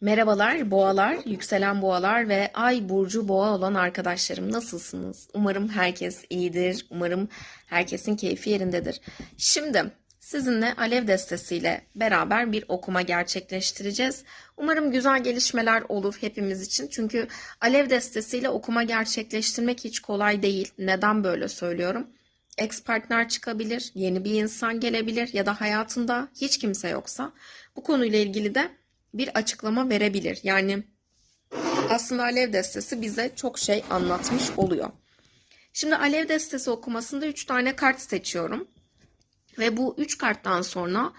Merhabalar boğalar, yükselen boğalar ve ay burcu boğa olan arkadaşlarım nasılsınız? Umarım herkes iyidir. Umarım herkesin keyfi yerindedir. Şimdi sizinle alev destesiyle beraber bir okuma gerçekleştireceğiz. Umarım güzel gelişmeler olur hepimiz için. Çünkü alev destesiyle okuma gerçekleştirmek hiç kolay değil. Neden böyle söylüyorum? Ex partner çıkabilir, yeni bir insan gelebilir ya da hayatında hiç kimse yoksa bu konuyla ilgili de bir açıklama verebilir. Yani aslında alev destesi bize çok şey anlatmış oluyor. Şimdi alev destesi okumasında 3 tane kart seçiyorum. Ve bu 3 karttan sonra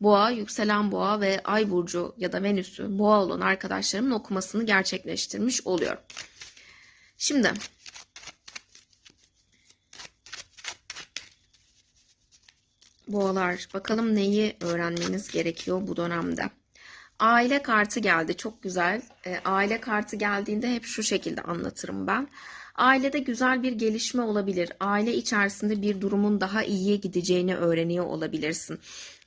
boğa, yükselen boğa ve ay burcu ya da venüsü boğa olan arkadaşlarımın okumasını gerçekleştirmiş oluyorum. Şimdi boğalar bakalım neyi öğrenmeniz gerekiyor bu dönemde. Aile kartı geldi. Çok güzel. E, aile kartı geldiğinde hep şu şekilde anlatırım ben. Ailede güzel bir gelişme olabilir. Aile içerisinde bir durumun daha iyiye gideceğini öğreniyor olabilirsin.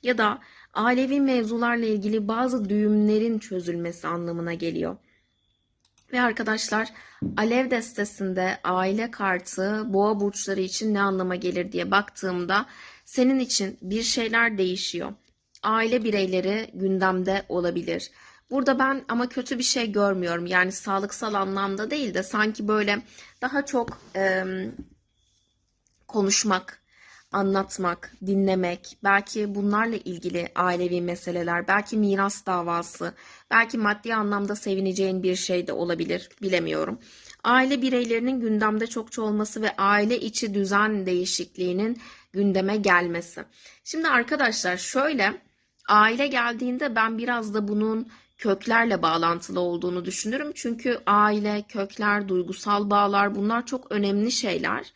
Ya da ailevi mevzularla ilgili bazı düğümlerin çözülmesi anlamına geliyor. Ve arkadaşlar alev destesinde aile kartı boğa burçları için ne anlama gelir diye baktığımda senin için bir şeyler değişiyor aile bireyleri gündemde olabilir. Burada ben ama kötü bir şey görmüyorum. Yani sağlıksal anlamda değil de sanki böyle daha çok e, konuşmak, anlatmak, dinlemek, belki bunlarla ilgili ailevi meseleler, belki miras davası, belki maddi anlamda sevineceğin bir şey de olabilir, bilemiyorum. Aile bireylerinin gündemde çokça olması ve aile içi düzen değişikliğinin gündeme gelmesi. Şimdi arkadaşlar şöyle aile geldiğinde ben biraz da bunun köklerle bağlantılı olduğunu düşünürüm. Çünkü aile, kökler, duygusal bağlar bunlar çok önemli şeyler.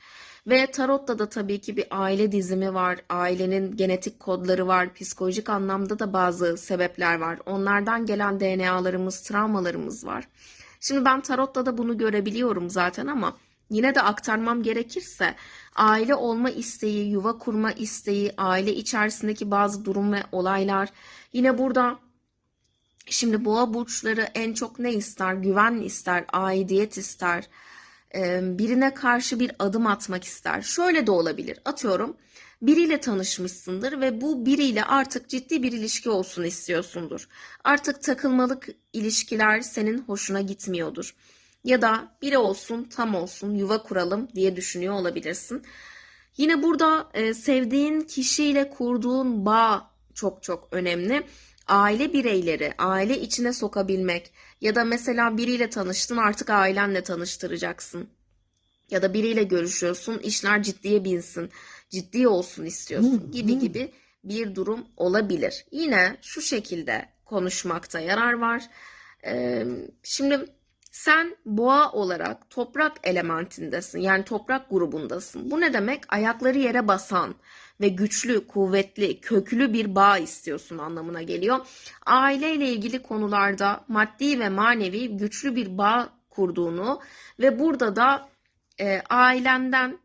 Ve tarotta da tabii ki bir aile dizimi var. Ailenin genetik kodları var. Psikolojik anlamda da bazı sebepler var. Onlardan gelen DNA'larımız, travmalarımız var. Şimdi ben tarotta da bunu görebiliyorum zaten ama yine de aktarmam gerekirse aile olma isteği, yuva kurma isteği, aile içerisindeki bazı durum ve olaylar. Yine burada şimdi boğa burçları en çok ne ister? Güven ister, aidiyet ister. Birine karşı bir adım atmak ister. Şöyle de olabilir. Atıyorum biriyle tanışmışsındır ve bu biriyle artık ciddi bir ilişki olsun istiyorsundur. Artık takılmalık ilişkiler senin hoşuna gitmiyordur ya da biri olsun, tam olsun, yuva kuralım diye düşünüyor olabilirsin. Yine burada e, sevdiğin kişiyle kurduğun bağ çok çok önemli. Aile bireyleri, aile içine sokabilmek ya da mesela biriyle tanıştın artık ailenle tanıştıracaksın. Ya da biriyle görüşüyorsun, işler ciddiye binsin, ciddi olsun istiyorsun gibi gibi bir durum olabilir. Yine şu şekilde konuşmakta yarar var. Ee, şimdi sen boğa olarak toprak elementindesin. Yani toprak grubundasın. Bu ne demek? Ayakları yere basan ve güçlü, kuvvetli, köklü bir bağ istiyorsun anlamına geliyor. Aileyle ilgili konularda maddi ve manevi güçlü bir bağ kurduğunu ve burada da e, ailenden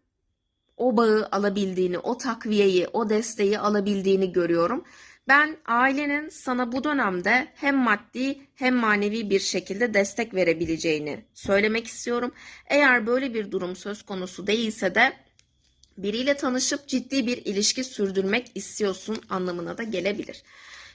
o bağı alabildiğini, o takviyeyi, o desteği alabildiğini görüyorum. Ben ailenin sana bu dönemde hem maddi hem manevi bir şekilde destek verebileceğini söylemek istiyorum. Eğer böyle bir durum söz konusu değilse de biriyle tanışıp ciddi bir ilişki sürdürmek istiyorsun anlamına da gelebilir.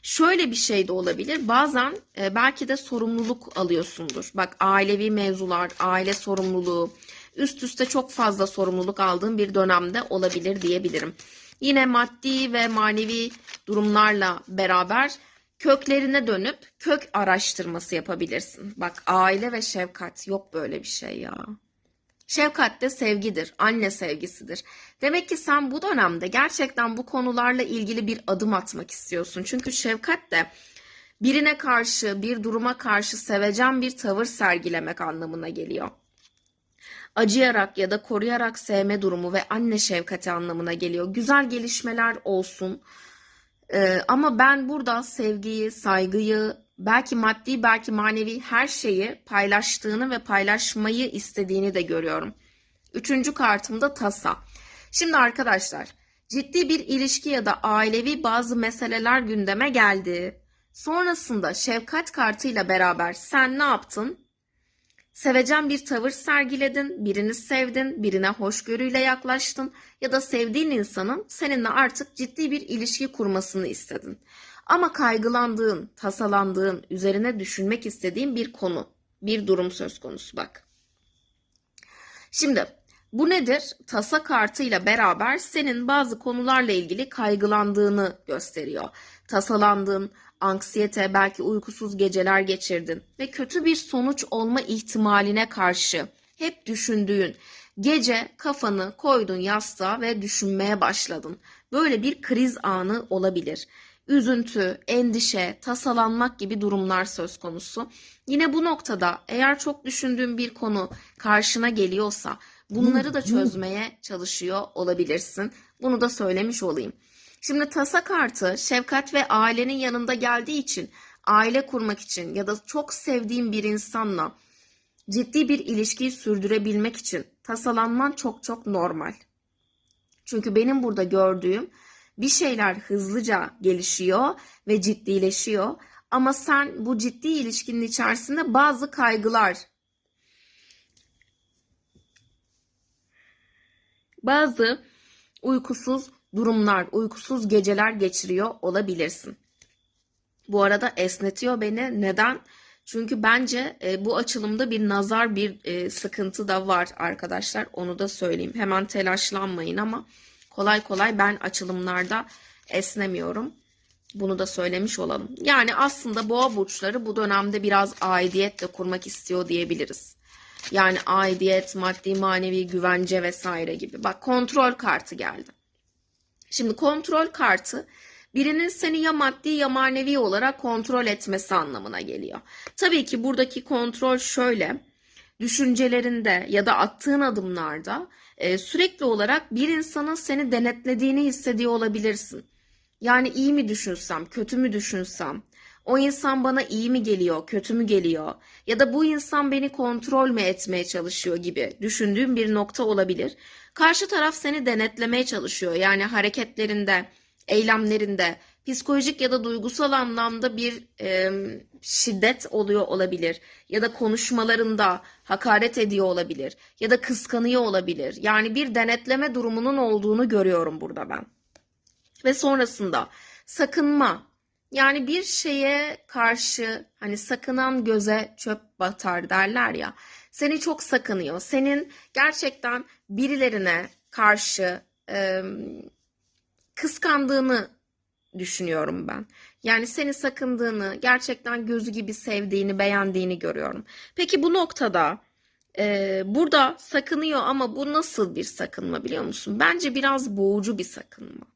Şöyle bir şey de olabilir. Bazen e, belki de sorumluluk alıyorsundur. Bak ailevi mevzular, aile sorumluluğu, üst üste çok fazla sorumluluk aldığın bir dönemde olabilir diyebilirim. Yine maddi ve manevi durumlarla beraber köklerine dönüp kök araştırması yapabilirsin. Bak aile ve şefkat yok böyle bir şey ya. Şefkat de sevgidir, anne sevgisidir. Demek ki sen bu dönemde gerçekten bu konularla ilgili bir adım atmak istiyorsun. Çünkü şefkat de birine karşı, bir duruma karşı sevecen bir tavır sergilemek anlamına geliyor acıyarak ya da koruyarak sevme durumu ve anne şefkati anlamına geliyor. Güzel gelişmeler olsun. Ee, ama ben burada sevgiyi, saygıyı, belki maddi, belki manevi her şeyi paylaştığını ve paylaşmayı istediğini de görüyorum. Üçüncü kartımda tasa. Şimdi arkadaşlar ciddi bir ilişki ya da ailevi bazı meseleler gündeme geldi. Sonrasında şefkat kartıyla beraber sen ne yaptın? Sevecen bir tavır sergiledin, birini sevdin, birine hoşgörüyle yaklaştın ya da sevdiğin insanın seninle artık ciddi bir ilişki kurmasını istedin. Ama kaygılandığın, tasalandığın, üzerine düşünmek istediğin bir konu, bir durum söz konusu bak. Şimdi bu nedir? Tasa kartıyla beraber senin bazı konularla ilgili kaygılandığını gösteriyor. Tasalandın, anksiyete, belki uykusuz geceler geçirdin ve kötü bir sonuç olma ihtimaline karşı hep düşündüğün, gece kafanı koydun yastığa ve düşünmeye başladın. Böyle bir kriz anı olabilir. Üzüntü, endişe, tasalanmak gibi durumlar söz konusu. Yine bu noktada eğer çok düşündüğün bir konu karşına geliyorsa bunları da çözmeye çalışıyor olabilirsin. Bunu da söylemiş olayım. Şimdi tasa kartı şefkat ve ailenin yanında geldiği için aile kurmak için ya da çok sevdiğin bir insanla ciddi bir ilişkiyi sürdürebilmek için tasalanman çok çok normal. Çünkü benim burada gördüğüm bir şeyler hızlıca gelişiyor ve ciddileşiyor ama sen bu ciddi ilişkinin içerisinde bazı kaygılar bazı uykusuz durumlar, uykusuz geceler geçiriyor olabilirsin. Bu arada esnetiyor beni. Neden? Çünkü bence e, bu açılımda bir nazar bir e, sıkıntı da var arkadaşlar. Onu da söyleyeyim. Hemen telaşlanmayın ama kolay kolay ben açılımlarda esnemiyorum. Bunu da söylemiş olalım. Yani aslında boğa burçları bu dönemde biraz aidiyet de kurmak istiyor diyebiliriz. Yani aidiyet, maddi manevi güvence vesaire gibi. Bak kontrol kartı geldi. Şimdi kontrol kartı birinin seni ya maddi ya manevi olarak kontrol etmesi anlamına geliyor. Tabii ki buradaki kontrol şöyle. Düşüncelerinde ya da attığın adımlarda e, sürekli olarak bir insanın seni denetlediğini hissediyor olabilirsin. Yani iyi mi düşünsem, kötü mü düşünsem, o insan bana iyi mi geliyor, kötü mü geliyor ya da bu insan beni kontrol mü etmeye çalışıyor gibi düşündüğüm bir nokta olabilir. Karşı taraf seni denetlemeye çalışıyor. Yani hareketlerinde, eylemlerinde, psikolojik ya da duygusal anlamda bir e, şiddet oluyor olabilir. Ya da konuşmalarında hakaret ediyor olabilir. Ya da kıskanıyor olabilir. Yani bir denetleme durumunun olduğunu görüyorum burada ben. Ve sonrasında sakınma. Yani bir şeye karşı hani sakınan göze çöp batar derler ya. Seni çok sakınıyor. Senin gerçekten birilerine karşı e, kıskandığını düşünüyorum ben. Yani seni sakındığını, gerçekten gözü gibi sevdiğini, beğendiğini görüyorum. Peki bu noktada e, burada sakınıyor ama bu nasıl bir sakınma biliyor musun? Bence biraz boğucu bir sakınma.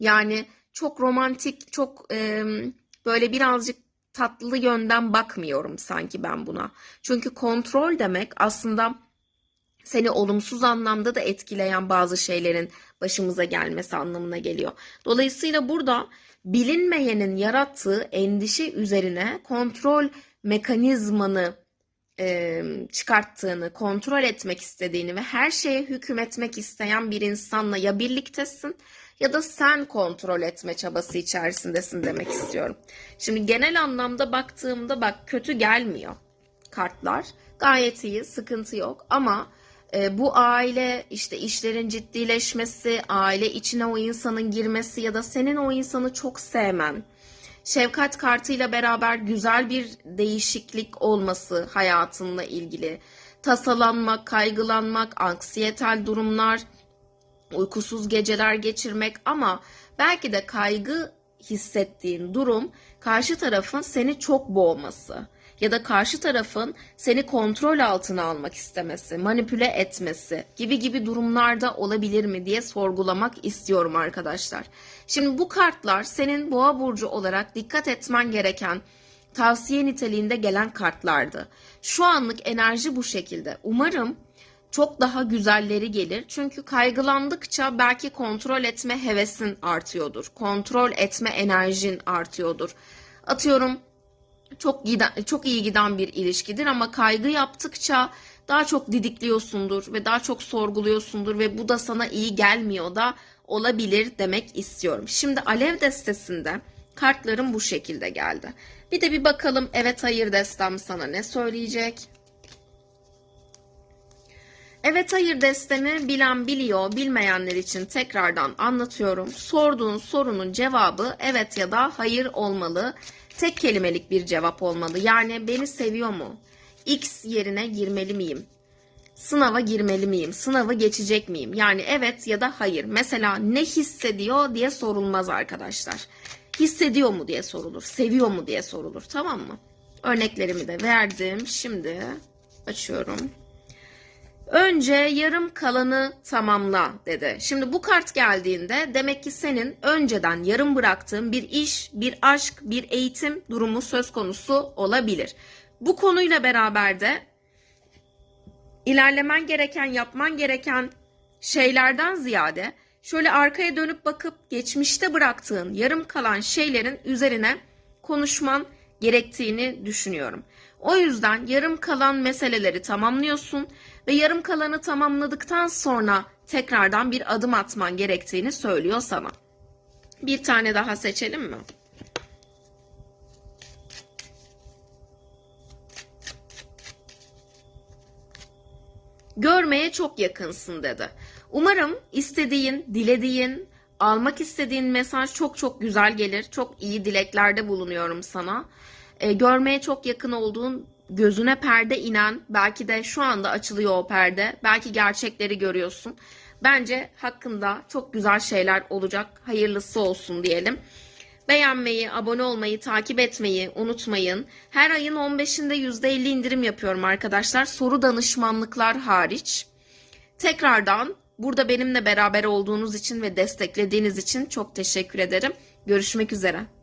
Yani çok romantik, çok e, böyle birazcık tatlı yönden bakmıyorum sanki ben buna. Çünkü kontrol demek aslında seni olumsuz anlamda da etkileyen bazı şeylerin başımıza gelmesi anlamına geliyor. Dolayısıyla burada bilinmeyenin yarattığı endişe üzerine kontrol mekanizmanı e, çıkarttığını, kontrol etmek istediğini ve her şeye hükmetmek isteyen bir insanla ya birliktesin ya da sen kontrol etme çabası içerisindesin demek istiyorum. Şimdi genel anlamda baktığımda bak kötü gelmiyor kartlar. Gayet iyi, sıkıntı yok ama e, bu aile işte işlerin ciddileşmesi, aile içine o insanın girmesi ya da senin o insanı çok sevmen, şefkat kartıyla beraber güzel bir değişiklik olması hayatınla ilgili, tasalanmak, kaygılanmak, anksiyetel durumlar, uykusuz geceler geçirmek ama belki de kaygı hissettiğin durum karşı tarafın seni çok boğması ya da karşı tarafın seni kontrol altına almak istemesi, manipüle etmesi gibi gibi durumlarda olabilir mi diye sorgulamak istiyorum arkadaşlar. Şimdi bu kartlar senin boğa burcu olarak dikkat etmen gereken tavsiye niteliğinde gelen kartlardı. Şu anlık enerji bu şekilde. Umarım çok daha güzelleri gelir. Çünkü kaygılandıkça belki kontrol etme hevesin artıyordur. Kontrol etme enerjin artıyordur. Atıyorum çok giden, çok iyi giden bir ilişkidir ama kaygı yaptıkça daha çok didikliyorsundur ve daha çok sorguluyorsundur ve bu da sana iyi gelmiyor da olabilir demek istiyorum. Şimdi alev destesinde Kartlarım bu şekilde geldi. Bir de bir bakalım evet hayır destem sana ne söyleyecek? Evet hayır destemi bilen biliyor, bilmeyenler için tekrardan anlatıyorum. Sorduğun sorunun cevabı evet ya da hayır olmalı. Tek kelimelik bir cevap olmalı. Yani beni seviyor mu? X yerine girmeli miyim? Sınava girmeli miyim? Sınavı geçecek miyim? Yani evet ya da hayır. Mesela ne hissediyor diye sorulmaz arkadaşlar. Hissediyor mu diye sorulur. Seviyor mu diye sorulur. Tamam mı? Örneklerimi de verdim. Şimdi açıyorum. Önce yarım kalanı tamamla dedi. Şimdi bu kart geldiğinde demek ki senin önceden yarım bıraktığın bir iş, bir aşk, bir eğitim durumu söz konusu olabilir. Bu konuyla beraber de ilerlemen gereken, yapman gereken şeylerden ziyade şöyle arkaya dönüp bakıp geçmişte bıraktığın yarım kalan şeylerin üzerine konuşman gerektiğini düşünüyorum. O yüzden yarım kalan meseleleri tamamlıyorsun ve yarım kalanı tamamladıktan sonra tekrardan bir adım atman gerektiğini söylüyor sana. Bir tane daha seçelim mi? Görmeye çok yakınsın dedi. Umarım istediğin, dilediğin, almak istediğin mesaj çok çok güzel gelir. Çok iyi dileklerde bulunuyorum sana. E, görmeye çok yakın olduğun, gözüne perde inen, belki de şu anda açılıyor o perde. Belki gerçekleri görüyorsun. Bence hakkında çok güzel şeyler olacak. Hayırlısı olsun diyelim. Beğenmeyi, abone olmayı, takip etmeyi unutmayın. Her ayın 15'inde %50 indirim yapıyorum arkadaşlar. Soru danışmanlıklar hariç. Tekrardan burada benimle beraber olduğunuz için ve desteklediğiniz için çok teşekkür ederim. Görüşmek üzere.